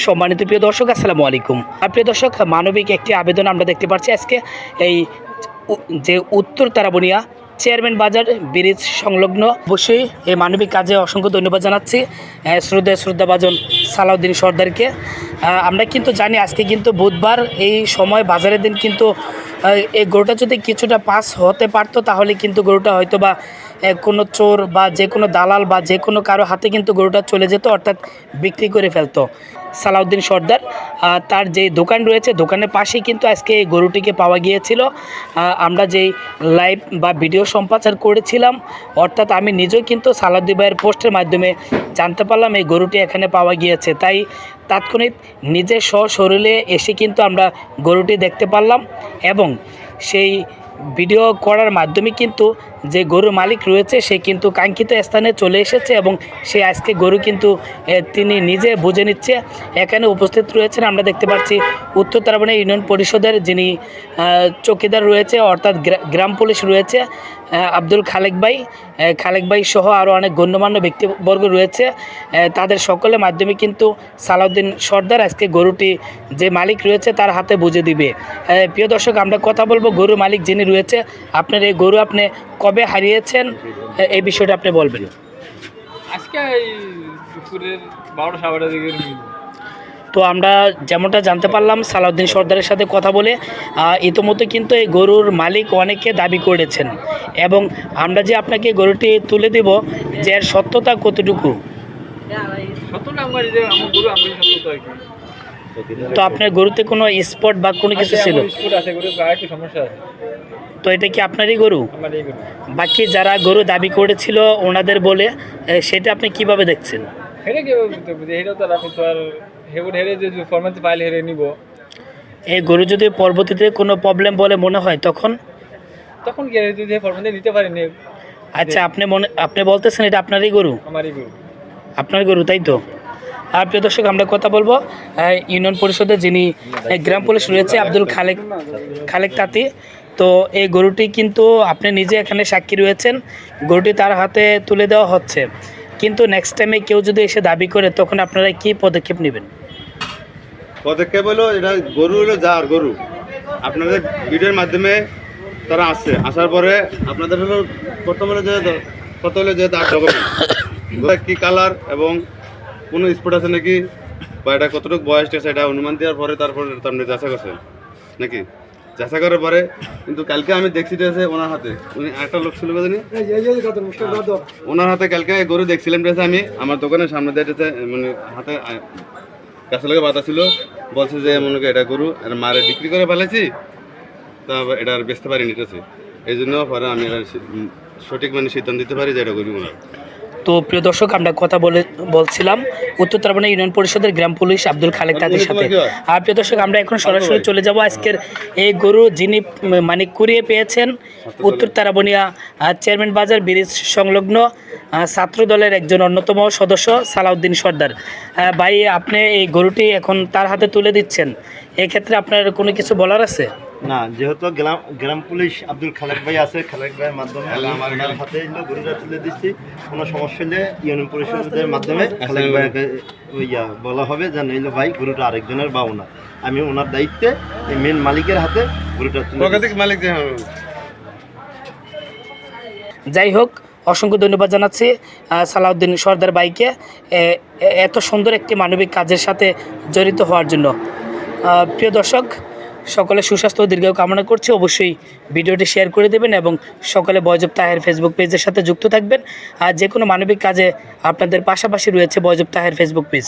সম্মানিত প্রিয় দর্শক আসসালামু আলাইকুম। আর প্রিয় দর্শক মানবিক একটি আবেদন আমরা দেখতে পাচ্ছি আজকে এই যে উত্তর তারাবনিয়া চেয়ারম্যান বাজার ব্রিজ সংলগ্ন। অবশ্যই এই মানবিক কাজে অসংখ্য ধন্যবাদ জানাচ্ছি আহ, শ্রদ্ধা শ্রদ্ধাভাজন সালাউদ্দিন সর্দারকে। আমরা কিন্তু জানি আজকে কিন্তু বুধবার এই সময় বাজারের দিন কিন্তু এই গরুটা যদি কিছুটা পাস হতে পারতো তাহলে কিন্তু গরুটা হয়তো বা কোনো চোর বা যে কোনো দালাল বা যে কোনো কারও হাতে কিন্তু গরুটা চলে যেত, অর্থাৎ বিক্রি করে ফেলতো। সালাউদ্দিন সর্দার তার যে দোকান রয়েছে, দোকানের পাশেই কিন্তু আজকে এই গরুটিকে পাওয়া গিয়েছিল। আমরা যেই লাইভ বা ভিডিও সম্প্রচার করেছিলাম, অর্থাৎ আমি নিজেও কিন্তু সালাউদ্দিন ভাইয়ের পোস্টের মাধ্যমে জানতে পারলাম এই গরুটি এখানে পাওয়া গিয়েছে। তাই তাৎক্ষণিক নিজের সশরীরে এসে কিন্তু আমরা গরুটি দেখতে পারলাম এবং সেই ভিডিও করার মাধ্যমে কিন্তু যে গরুর মালিক রয়েছে, সে কিন্তু কাঙ্ক্ষিত স্থানে চলে এসেছে এবং সে আজকে গরু কিন্তু তিনি নিজে বুঝে নিচ্ছে। এখানে উপস্থিত রয়েছেন, আমরা দেখতে পাচ্ছি উত্তর তারাবানি ইউনিয়ন পরিষদের যিনি চৌকিদার রয়েছে, অর্থাৎ গ্রা- গ্রাম পুলিশ রয়েছে আব্দুল খালেক ভাই। খালেক ভাই সহ আরও অনেক গণ্যমান্য ব্যক্তিবর্গ রয়েছে। তাদের সকলের মাধ্যমে কিন্তু সালাউদ্দিন সর্দার আজকে গরুটি যে মালিক রয়েছে, তার হাতে বুঝে দিবে। প্রিয় দর্শক, আমরা কথা বলব গরু মালিক যিনি রয়েছে। আপনার এই গরু আপনি কবে হারিয়েছেন? এই বিষয়টা আপনি বলবেন। আজকে দুপুরের বারোটা সাড়ে দিকে তো আমরা যেমনটা জানতে পারলাম সালাউদ্দিন সর্দারের সাথে কথা বলে ইতোমধ্যে কিন্তু এই গরুর মালিক অনেকে দাবি করেছেন। এবং আমরা যে আপনাকে গরুটি তুলে দেব যে এর সত্যতা কতটুকু? আমার গরু আমি তো আপনার গরুতে কোনো স্পট বা কোনো কিছু ছিল? তো এটা কি আপনারই গরু? বাকি যারা গরু দাবি করেছিল ওনাদের বলে সেটা আপনি কীভাবে দেখছেন? এই গরু যদি পরবর্তীতে কোনো প্রবলেম বলে মনে হয় তখন? তখন যদি নিতে পারেন আচ্ছা আপনি মনে আপনি বলতেছেন এটা আপনারই গরু? আমার এই গরু। আপনার গরু তাই তো? আর প্রিয় দর্শক, আমরা কথা বলব ইউনিয়ন পরিষদের যিনি গ্রাম পুলিশ রয়েছে, আব্দুল খালেক খালেক তাঁতি। তো এই গরুটি কিন্তু আপনি নিজে এখানে সাক্ষী রয়েছেন, গরুটি তার হাতে তুলে দেওয়া হচ্ছে। কিন্তু নেক্সট টাইমে কেউ যদি এসে দাবি করে, তখন আপনারা কি পদক্ষেপ নেবেন? পদক্ষেপ হলো, এটা গরু হলো যার গরু। আপনাদের ভিডিওর মাধ্যমে তারা আসছে। আসার পরে আপনাদের হলো প্রথম হলো যে কত হলো যে তার কি কালার এবং কোনো স্পট আছে নাকি? বা এটা কতটুকু বয়স আছে এটা অনুমান দেওয়ার পরে তারপরে আপনি যাচা করছেন নাকি? যাচা করার পরে কিন্তু কালকে আমি দেখছি যে ওনার হাতে উনি একটা লোক ছিল জানি ওনার হাতে কালকে গরু দেখছিলাম যে আমি আমার দোকানের সামনে দিয়ে মানে হাতে গাছের লগে বাতা ছিল। বলছে যে মনে করি এটা গরু আর মারে বিক্রি করে ফেলেছি তা আবার এটা আর বেচতে পারি নিতেছে এই জন্য পরে আমি এটা সঠিক মানে সিদ্ধান্ত দিতে পারি যে এটা গরু ওনার। তো প্রিয় দর্শক আমরা কথা বলে বলছিলাম উত্তর তারবানা ইউনিয়ন পরিষদের গ্রাম পুলিশ আব্দুল খালেক তাদের সাথে। আর প্রিয় দর্শক আমরা এখন সরাসরি চলে যাব। আজকের এই গরু যিনি মানে কুড়িয়ে পেয়েছেন উত্তর তারাবনিয়া চেয়ারম্যান বাজার ব্রিজ সংলগ্ন ছাত্র দলের একজন অন্যতম সদস্য সালাউদ্দিন সর্দার। ভাই আপনি এই গরুটি এখন তার হাতে তুলে দিচ্ছেন। এক্ষেত্রে আপনার কোনো কিছু বলার আছে? না যেহেতু গ্রাম গ্রাম পুলিশ আব্দুল খালেক ভাই আছে খালেক ভাইয়ের মাধ্যমে আমি ওনার হাতে গরুটা তুলে দিচ্ছি। কোনো সমস্যা হলে ইউনিয়ন পরিষদের মাধ্যমে খালেক ভাইকে ইয়া বলা হবে যে নইলে ভাই গরুটা আরেকজনের বা ওনার আমি ওনার দায়িত্বে এই মেন মালিকের হাতে গরুটা তুলে। মালিক যাই হোক অসংখ্য ধন্যবাদ জানাচ্ছি আহ, সালাউদ্দিন সর্দার বাইকে এত সুন্দর একটি মানবিক কাজের সাথে জড়িত হওয়ার জন্য। আহ, প্রিয় দর্শক সকলে সুস্বাস্থ্য ও দীর্ঘায়ু কামনা করছি। অবশ্যই ভিডিওটি শেয়ার করে দেবেন এবং সকলে বয়জব তাহের ফেসবুক পেজের সাথে যুক্ত থাকবেন। আর যে কোনো মানবিক কাজে আপনাদের পাশাপাশি রয়েছে বয়জব তাহের ফেসবুক পেজ।